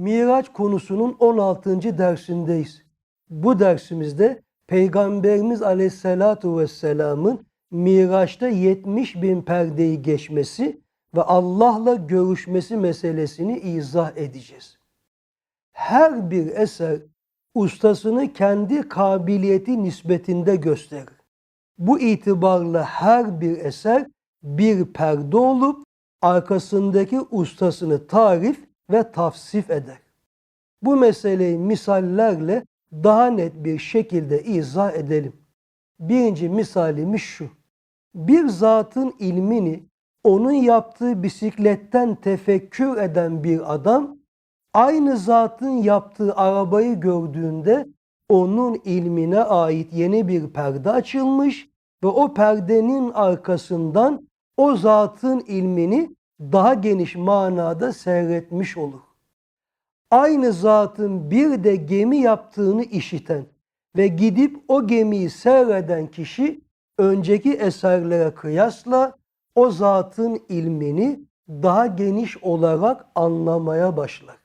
Miraç konusunun 16. dersindeyiz. Bu dersimizde Peygamberimiz Aleyhisselatu Vesselam'ın Miraç'ta 70 bin perdeyi geçmesi ve Allah'la görüşmesi meselesini izah edeceğiz. Her bir eser ustasını kendi kabiliyeti nispetinde gösterir. Bu itibarla her bir eser bir perde olup arkasındaki ustasını tarif ve tavsif eder. Bu meseleyi misallerle daha net bir şekilde izah edelim. Birinci misalimiz şu. Bir zatın ilmini onun yaptığı bisikletten tefekkür eden bir adam aynı zatın yaptığı arabayı gördüğünde onun ilmine ait yeni bir perde açılmış ve o perdenin arkasından o zatın ilmini daha geniş manada seyretmiş olur. Aynı zatın bir de gemi yaptığını işiten ve gidip o gemiyi seyreden kişi önceki eserlere kıyasla o zatın ilmini daha geniş olarak anlamaya başlar.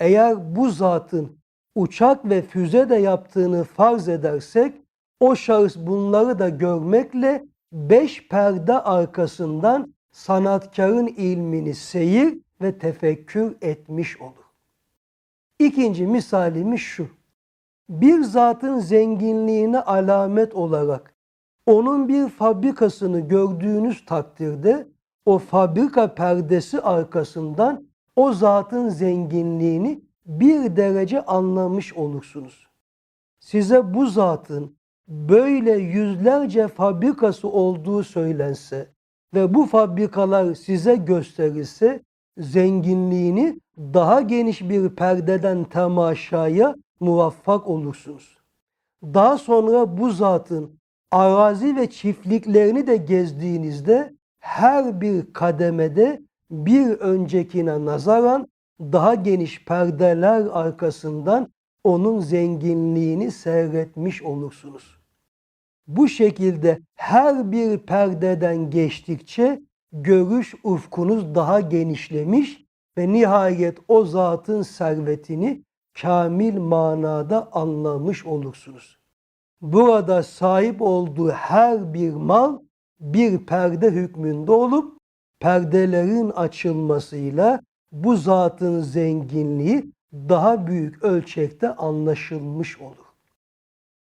Eğer bu zatın uçak ve füze de yaptığını farz edersek o şahıs bunları da görmekle beş perde arkasından sanatkarın ilmini seyir ve tefekkür etmiş olur. İkinci misalimiz şu. Bir zatın zenginliğine alamet olarak onun bir fabrikasını gördüğünüz takdirde o fabrika perdesi arkasından o zatın zenginliğini bir derece anlamış olursunuz. Size bu zatın böyle yüzlerce fabrikası olduğu söylense ve bu fabrikalar size gösterilse zenginliğini daha geniş bir perdeden temaşaya muvaffak olursunuz. Daha sonra bu zatın arazi ve çiftliklerini de gezdiğinizde her bir kademede bir öncekine nazaran daha geniş perdeler arkasından onun zenginliğini seyretmiş olursunuz. Bu şekilde her bir perdeden geçtikçe görüş ufkunuz daha genişlemiş ve nihayet o zatın servetini kamil manada anlamış olursunuz. Burada sahip olduğu her bir mal bir perde hükmünde olup perdelerin açılmasıyla bu zatın zenginliği daha büyük ölçekte anlaşılmış olur.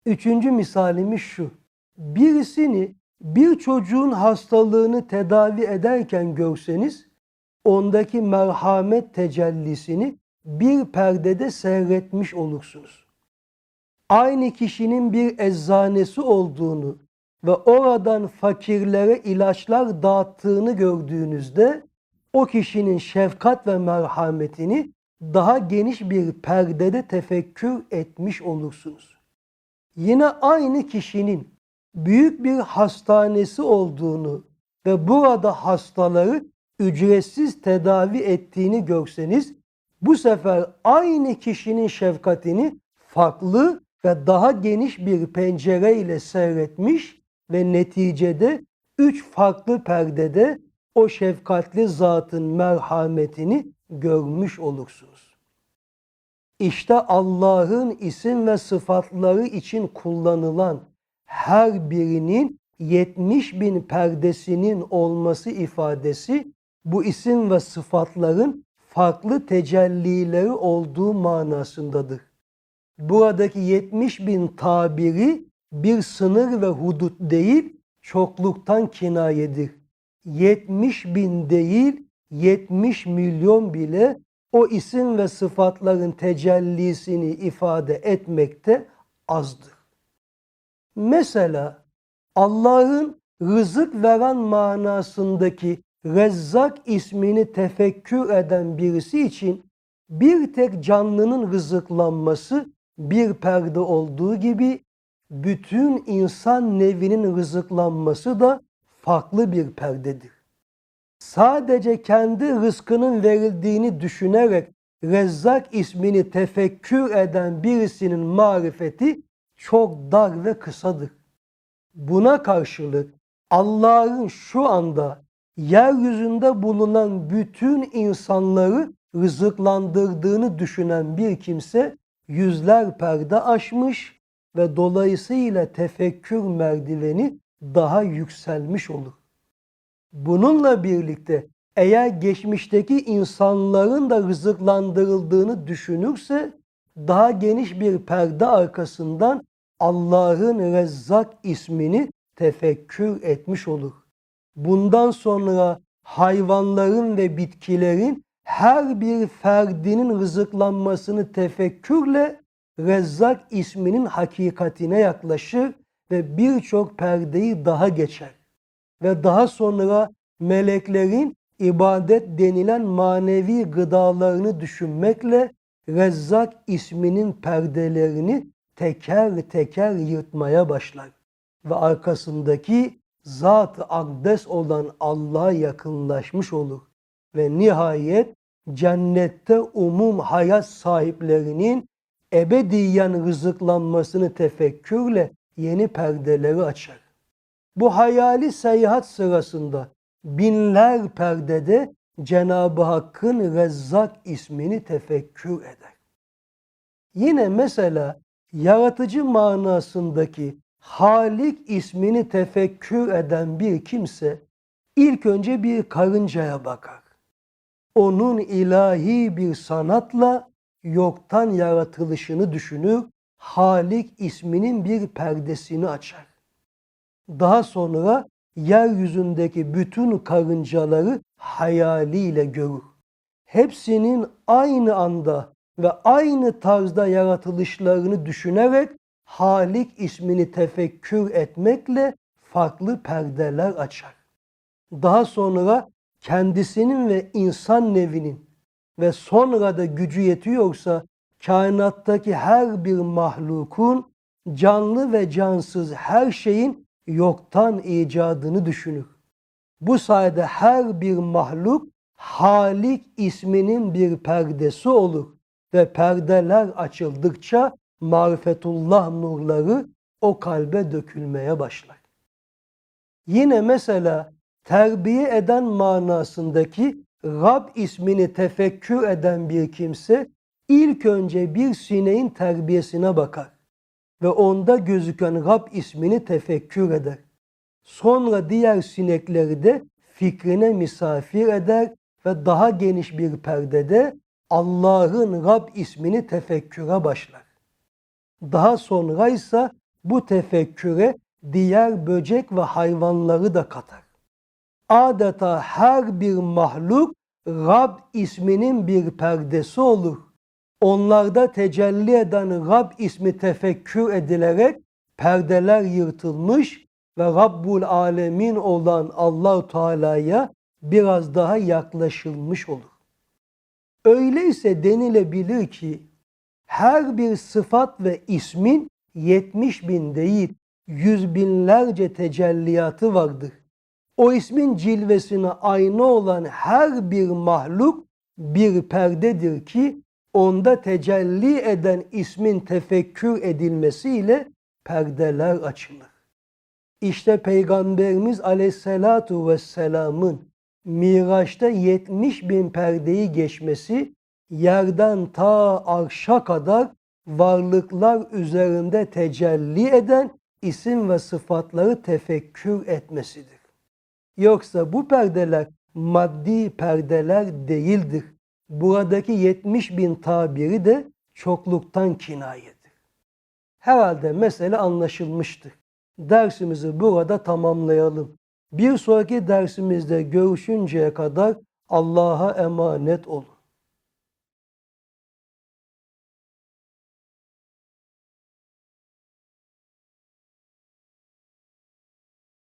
Üçüncü misalimiz şu. Birisini bir çocuğun hastalığını tedavi ederken görseniz ondaki merhamet tecellisini bir perdede seyretmiş olursunuz. Aynı kişinin bir eczanesi olduğunu ve oradan fakirlere ilaçlar dağıttığını gördüğünüzde o kişinin şefkat ve merhametini daha geniş bir perdede tefekkür etmiş olursunuz. Yine aynı kişinin büyük bir hastanesi olduğunu ve burada hastaları ücretsiz tedavi ettiğini görseniz bu sefer aynı kişinin şefkatini farklı ve daha geniş bir pencere ile seyretmiş ve neticede üç farklı perdede o şefkatli zatın merhametini görmüş olursunuz. İşte Allah'ın isim ve sıfatları için kullanılan her birinin 70 bin perdesinin olması ifadesi bu isim ve sıfatların farklı tecellileri olduğu manasındadır. Buradaki 70 bin tabiri bir sınır ve hudut değil, çokluktan kinayedir. 70 bin değil, 70 milyon bile o isim ve sıfatların tecellisini ifade etmekte azdır. Mesela Allah'ın rızık veren manasındaki Rezzak ismini tefekkür eden birisi için bir tek canlının rızıklanması bir perde olduğu gibi bütün insan nevinin rızıklanması da farklı bir perdedir. Sadece kendi rızkının verildiğini düşünerek Rezzak ismini tefekkür eden birisinin marifeti çok dar ve kısadır. Buna karşılık Allah'ın şu anda yeryüzünde bulunan bütün insanları rızıklandırdığını düşünen bir kimse yüzler perde aşmış ve dolayısıyla tefekkür merdiveni daha yükselmiş olur. Bununla birlikte eğer geçmişteki insanların da rızıklandırıldığını düşünürse daha geniş bir perde arkasından Allah'ın Rezzak ismini tefekkür etmiş olur. Bundan sonra hayvanların ve bitkilerin her bir ferdinin rızıklanmasını tefekkürle Rezzak isminin hakikatine yaklaşır ve birçok perdeyi daha geçer. Ve daha sonra meleklerin ibadet denilen manevi gıdalarını düşünmekle Rezzak isminin perdelerini teker teker yırtmaya başlar. Ve arkasındaki Zat-ı Akdes olan Allah'a yakınlaşmış olur. Ve nihayet cennette umum hayat sahiplerinin ebediyen rızıklanmasını tefekkürle yeni perdeleri açar. Bu hayali seyahat sırasında binler perdede Cenab-ı Hakk'ın Rezzak ismini tefekkür eder. Yine mesela yaratıcı manasındaki Halik ismini tefekkür eden bir kimse ilk önce bir karıncaya bakar. Onun ilahi bir sanatla yoktan yaratılışını düşünür, Halik isminin bir perdesini açar. Daha sonra yeryüzündeki bütün karıncaları hayaliyle görür. Hepsinin aynı anda ve aynı tarzda yaratılışlarını düşünerek Halik ismini tefekkür etmekle farklı perdeler açar. Daha sonra kendisinin ve insan nevinin ve sonra da gücü yetiyorsa kainattaki her bir mahlukun canlı ve cansız her şeyin yoktan icadını düşünür. Bu sayede her bir mahluk Halik isminin bir perdesi olur ve perdeler açıldıkça marifetullah nurları o kalbe dökülmeye başlar. Yine mesela terbiye eden manasındaki Rab ismini tefekkür eden bir kimse ilk önce bir sineğin terbiyesine bakar ve onda gözüken Rab ismini tefekkür eder. Sonra diğer sinekleri de fikrine misafir eder ve daha geniş bir perdede Allah'ın Rab ismini tefekküre başlar. Daha sonra ise bu tefekküre diğer böcek ve hayvanları da katar. Adeta her bir mahluk Rab isminin bir perdesi olur. Onlarda tecelli eden Rab ismi tefekkür edilerek perdeler yırtılmış ve Rabbul Alemin olan Allah Teala'ya biraz daha yaklaşılmış olur. Öyleyse denilebilir ki her bir sıfat ve ismin 70 bin değil yüz binlerce tecelliyatı vardır. O ismin cilvesine aynı olan her bir mahluk bir perdedir ki onda tecelli eden ismin tefekkür edilmesiyle perdeler açılır. İşte Peygamberimiz aleyhissalatu vesselamın Miraç'ta 70 bin perdeyi geçmesi yerden ta arşa kadar varlıklar üzerinde tecelli eden isim ve sıfatları tefekkür etmesidir. Yoksa bu perdeler maddi perdeler değildir. Buradaki 70 bin tabiri de çokluktan kinayedir. Herhalde mesele anlaşılmıştır. Dersimizi burada tamamlayalım. Bir sonraki dersimizde görüşünceye kadar Allah'a emanet olun.